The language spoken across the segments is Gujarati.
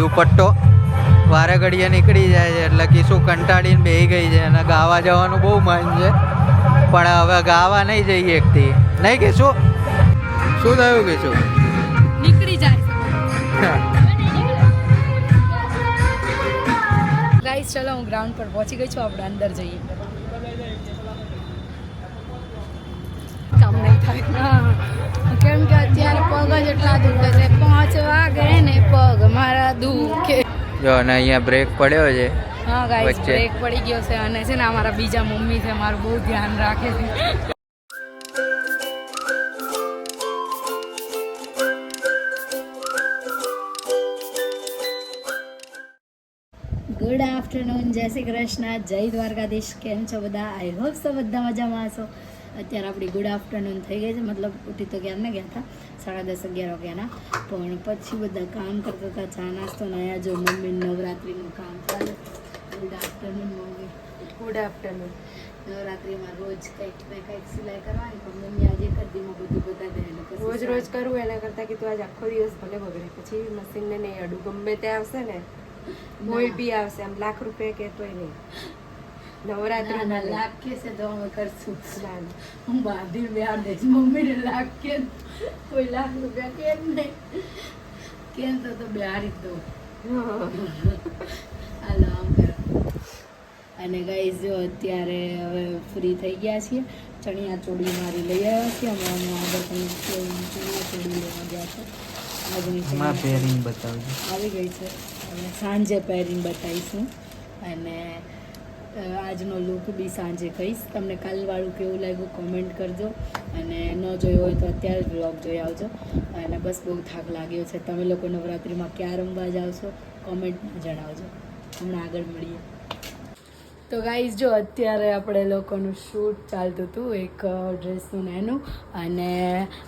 દુપટ્ટો વારે ઘડીએ નીકળી જાય છે એટલે કે શું કંટાળીને બેહી ગઈ છે અને ગાવા જવાનું બહુ મન છે. પણ હવે ગાવા નહીં જઈએ એકથી. નહીં કીશું શું થયું કીશું નીકળી જાય. ગાઈસ ચલો, હું ગ્રાઉન્ડ પર પહોંચી ગઈ છું. આપણે અંદર જઈએ. કામ નહીં થાય. કેમ કે અત્યારે પગ જ એટલા દુખે છે. પાંચ વાગે ને પગ મારા દુખે. જો અને અહીંયા બ્રેક પડ્યો છે. હા ગાઈસ બ્રેક પડી ગયો છે અને છે ને અમારા બીજા મમ્મી છે મારું બહુ ધ્યાન રાખે છે. ગુડ આફ્ટરનૂન જય શ્રી કૃષ્ણ જય દ્વારકાધીશ કેમ છો બધા? આઈ હોપ સો બધા મજામાં હશો. અત્યારે આપણી ગુડ આફ્ટરનૂન થઈ ગઈ છે. મતલબ ઉઠી તો ક્યારે ને ગયા હતા? સાડા દસ અગિયાર વાગ્યાના પણ પછી બધા કામ કરતા હતા ચા નાસ્તો નયા જો મમ્મી નવરાત્રિનું કામ ચાલે. Good afternoon mummy. Good afternoon નવરાત્રિમાં રોજ કંઈક ને કંઈક સિલાઈ કરવાની પણ મમ્મી આજે એક હું દીમાં બધું બધા રોજ રોજ કરવું એના કરતાં કે તું આજ આખો દિવસ ભલે બગડે. પછી મશીનને નહીં અડું. ગમે તે આવશે ને કોઈ બી આવશે આમ લાખ રૂપિયા કે તોય નહીં. ના, નવરાત્રી લાખ કે છે તો અમે કરશું. હું બાંધી બેહાર દઈશ મમ્મીને લાખ કે કોઈ લાખ રૂપિયા કેમ નહીં. કેમ તો તો બેહારી જ દઉં. હાલો આમ કરો. અને ગાઈઝ જો અત્યારે હવે ફ્રી થઈ ગયા છીએ. ચણિયા ચોળી મારી લઈ આવ્યા છીએ. અમે અમે આગળ પણ ચણિયા ચોળી લેવા ગયા છે. આવી ગઈ છે. હવે સાંજે પહેરીને બતાવીશું. અને આજનો લુક બી સાંજે કહીશ. તમને કાલવાળું કેવું લાગ્યું કોમેન્ટ કરજો. અને ન જોયું હોય તો અત્યારે જ બ્લોગ જોઈ આવજો. અને બસ બહુ થાક લાગ્યો છે. તમે લોકો નવરાત્રિમાં ક્યાં રમવા જાઓ છો? કોમેન્ટમાં જણાવજો. હમણાં આગળ મળીએ. તો ગાઈઝ જો અત્યારે આપણે લોકોનું શૂટ ચાલતું હતું, એક ડ્રેસનું એનું અને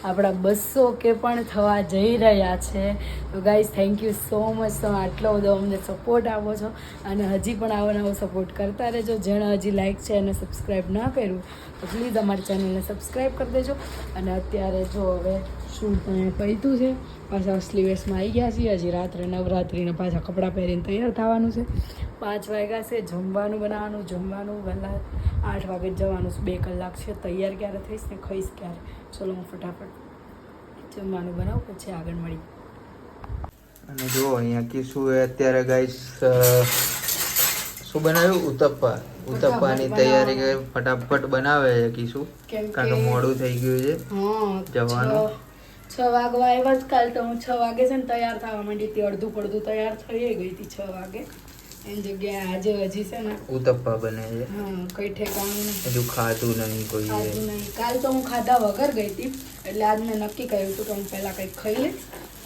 આપણા બસો કે પણ થવા જઈ રહ્યા છે. તો guys thank you so much તમે આટલો બધો અમને સપોર્ટ આપો છો. અને હજી પણ આવો નવો સપોર્ટ કરતા રહેજો. જેણે હજી લાઈક છે અને સબસ્ક્રાઈબ ન કર્યું, તો પ્લીઝ અમારી ચેનલને સબસ્ક્રાઈબ કરી દેજો. અને અત્યારે જો હવે શૂટ અહીંયા પૈતું છે પાછા સ્લીવેસમાં આવી ગયા છીએ હજી રાત્રે નવરાત્રિને પાછા કપડાં પહેરીને તૈયાર થવાનું છે પાંચ વાગ્યા છે જમવાનું બનાવવાનું જમવાનું વહેલા આઠ વાગે જ જવાનું છે બે કલાક છે તૈયાર ક્યારે થઈશ ને ખાઈશ ક્યારે ચલો હું ફટાફટ જમવાનું બનાવું પછી આગળ મળી અને જુઓ અહીંયા કિસ્સુ એ અત્યારે ગાઈસ શું બનાવ્યું ઉતપ્પા ઉતપ્પાની તૈયારી કરી ફટાફટ બનાવે છે કિશુ કારણ કે મોડું થઈ ગયું છે હા જવાનું? છ- વાગવા આવ્યા જ કાલ તો હું છ વાગે છે ને તૈયાર થવા માંડી હતી. અડધું પડધું તૈયાર થઈ ગઈ હતી છ વાગે. એની જગ્યાએ આજે હજી છે ને ઉતપ્પા બને છે. હા કઈ ઠેકાણું હજુ ખાધું નહીં કોઈ ખાધું નહીં. કાલ તો હું ખાધા વગર ગઈ હતી. એટલે આજ મેં નક્કી કર્યું હતું કે હું પહેલાં કંઈક ખાઈ લઈશ.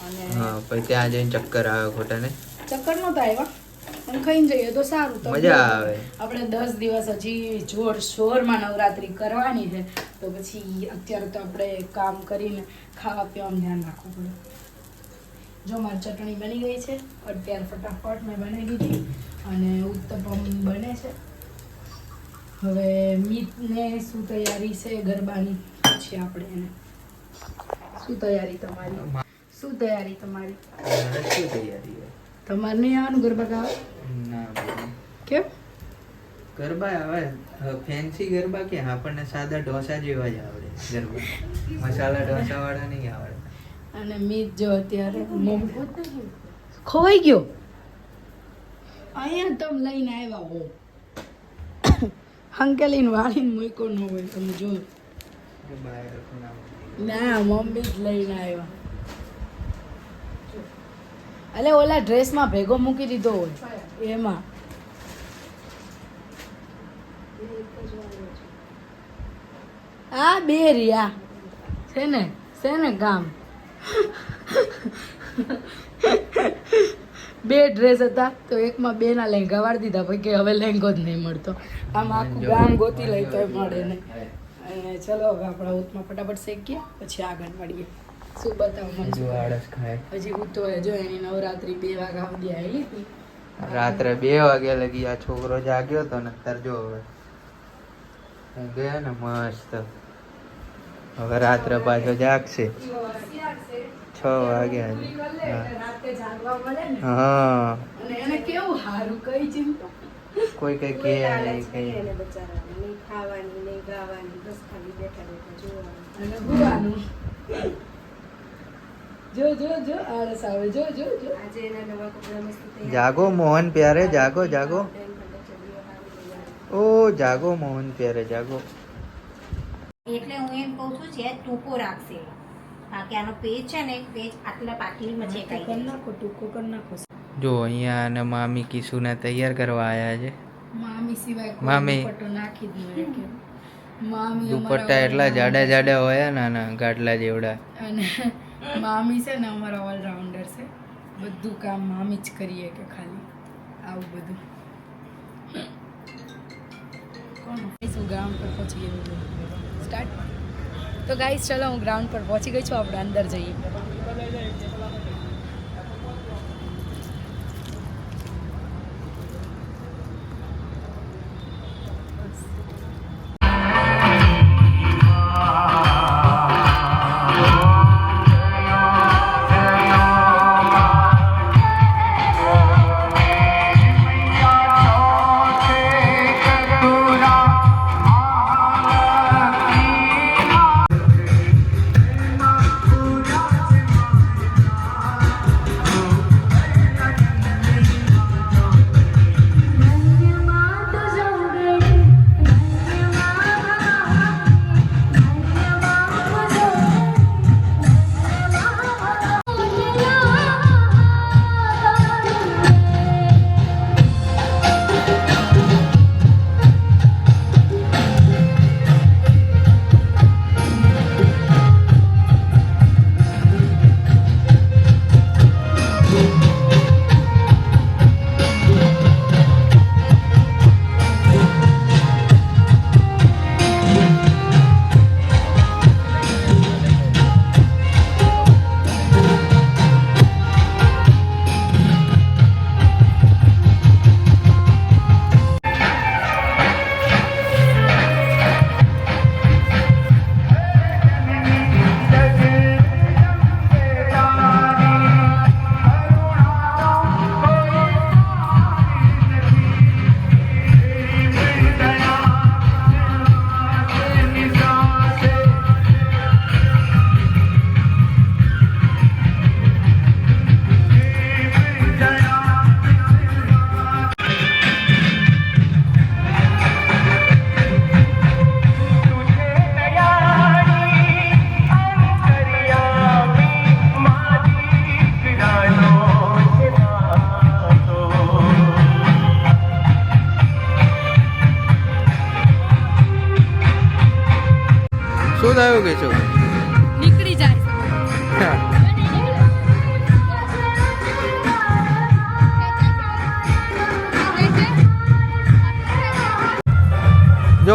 અને હા પછી ત્યાં જઈને ચક્કર આવ્યો ખોટા ને ચક્કર નહોતા આવ્યા. ખાઈને જઈએ તો સારું. તો મજા આવે. આપણે દસ દિવસ હજી જોર શોરમાં નવરાત્રી કરવાની છે. તો પછી અત્યારે તો આપણે કામ કરીને ખાવા પીવાનું ધ્યાન રાખવું પડે. જો મારી ચટણી બની ગઈ છે અત્યારે ફટાફટ મેં બનાવી દીધી અને ઉત્તપમ બને છે. હવે મીતને શું તૈયારી છે ગરબાની? પછી આપણે એને. શું તૈયારી તમારી? શું તૈયારી તમારી? શું તૈયારી તમારે નહીં આવવાનું ગરબા ગાવા? ના ભાઈ. કેમ? ગરબા આવે ફેન્સી ગરબા કે આપણને સાદા ઢોસા જેવા જ આવડે ગરબા. મસાલા ઢોસા વાળા નહીં આવડે. અને મીત જો અત્યારે ખોવાઈ ગયો? અહીંયા તમે લઈને આવ્યા હો. હંકેલીને વાળીને મૂક્યો ન હોય તમે જો. ના મમ્મી જ લઈને આવ્યા. અલે ઓલા ડ્રેસમાં ભેગો મૂકી દીધો હોય. એમાં. આ બે રિયા. છે ને છે ને કામ બે ડ્રેસ હતા તો એકમાં બે ના લહેંગા વાળી દીધા ભાઈ કે હવે લહેંગો જ નહીં મળતો. આમ આખું ગામ ગોતી લઈ તોય મળે ને. અને ચલો હવે આપણા ઉતમાં ફટાફટ શેકીએ પછી આગળ મળીએ. શું બતાવું? હજુ આળસ ખાય. હજી હું તો જો એની નવરાત્રી બે વાગ્યા સુધી આવેલી હતી. રાત્રે બે વાગ્યા લગી આ છોકરો જાગ્યો તો ને અત્યારે જો હવે. હું ગયા ને મસ્ત. હવે રાત્રે પાછો જાગશે. છ વાગ્યા હા. એને કેવું સારું કઈ ચિંતા કોઈ કઈ કે નહીં કઈ એને બચારાને. નહીં ખાવાની નહીં ગાવાની બસ ખાલી બેઠા બેઠા જોવાનું. અને જો જો જો આળસ આવે. જો જો જો. આજે એના નવા કપડા મસ્ત જાગો મોહન પ્યારે જાગો જાગો. ઓ જાગો મોહન પ્યારે જાગો. એટલે હું એમ કહું છું છે ટૂંકો રાખશે. કારણ કે આનો પેજ છે ને પેજ આટલા પાટલીમાં છે કઈ કર નાખો ટૂંકો કર નાખો. જો અહીંયા અને મામી કિશુને તૈયાર કરવા આવ્યા છે. મામી સિવાય મામી. દુપટ્ટો નાખી દીધો મામી દુપટ્ટા એટલા જાડા જાડા હોય ને નાના ગાટલા જેવડા. અને મામી છે ને અમારા ઓલરાઉન્ડર છે. બધું કામ મામી જ કરીએ કે ખાલી આવું બધું. કોણ? શું ગ્રાઉન્ડ પર પહોંચી સ્ટાર્ટ તો ગાઈસ, ચલો, હું ગ્રાઉન્ડ પર પહોંચી ગઈ છું. આપણે અંદર જઈએ.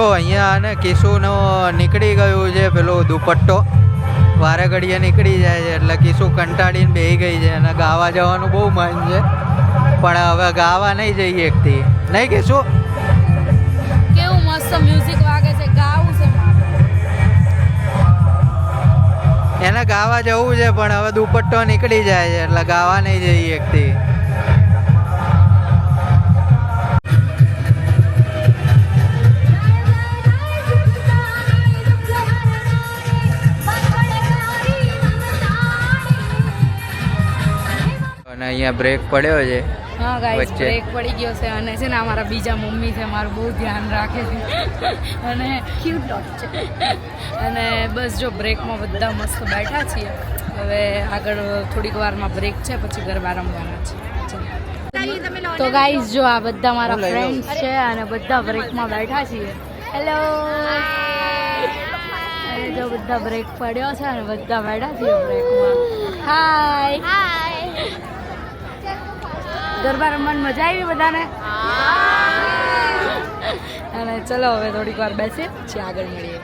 જો અહીંયા ને કિશુનો નીકળી ગયું છે પેલો દુપટ્ટો. વારે ઘડીએ નીકળી જાય છે એટલે કિશુ કંટાળીને બેહી ગઈ છે અને ગાવા જવાનું બહુ મન છે. પણ હવે ગાવા નહીં જઈએ એકથી. નહીં કિશુ? કેવું મસ્ત મ્યુઝિક વાગે છે ગાવું છે એને ગાવા જવું છે પણ હવે દુપટ્ટો નીકળી જાય છે એટલે ગાવા નહીં જઈએ એકથી. અહીંયા બ્રેક પડ્યો છે. હા ગાઈસ બ્રેક પડી ગયો છે અને છે ને અમારા બીજા મમ્મી છે મારું બહુ ધ્યાન રાખે છે. અને ક્યુટ ડોગ છે. અને બસ જો બ્રેકમાં બધા મસ્ત બેઠા છીએ. હવે આગળ થોડીક વારમાં બ્રેક છે પછી ગરબા રમવાના છે. તો ગાઈસ જો આ બધા મારા ફ્રેન્ડ્સ છે અને બધા બ્રેકમાં બેઠા છીએ. હેલો જો બધા બ્રેક પડ્યો છે અને બધા બેઠા છીએ બ્રેકમાં હાય હાય ગરબા રમવાની મજા આવી બધાને? અને ચલો હવે થોડીક વાર બેસીએ પછી આગળ મળીએ.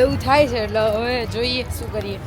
એવું થાય છે એટલે હવે જોઈએ શું કરીએ.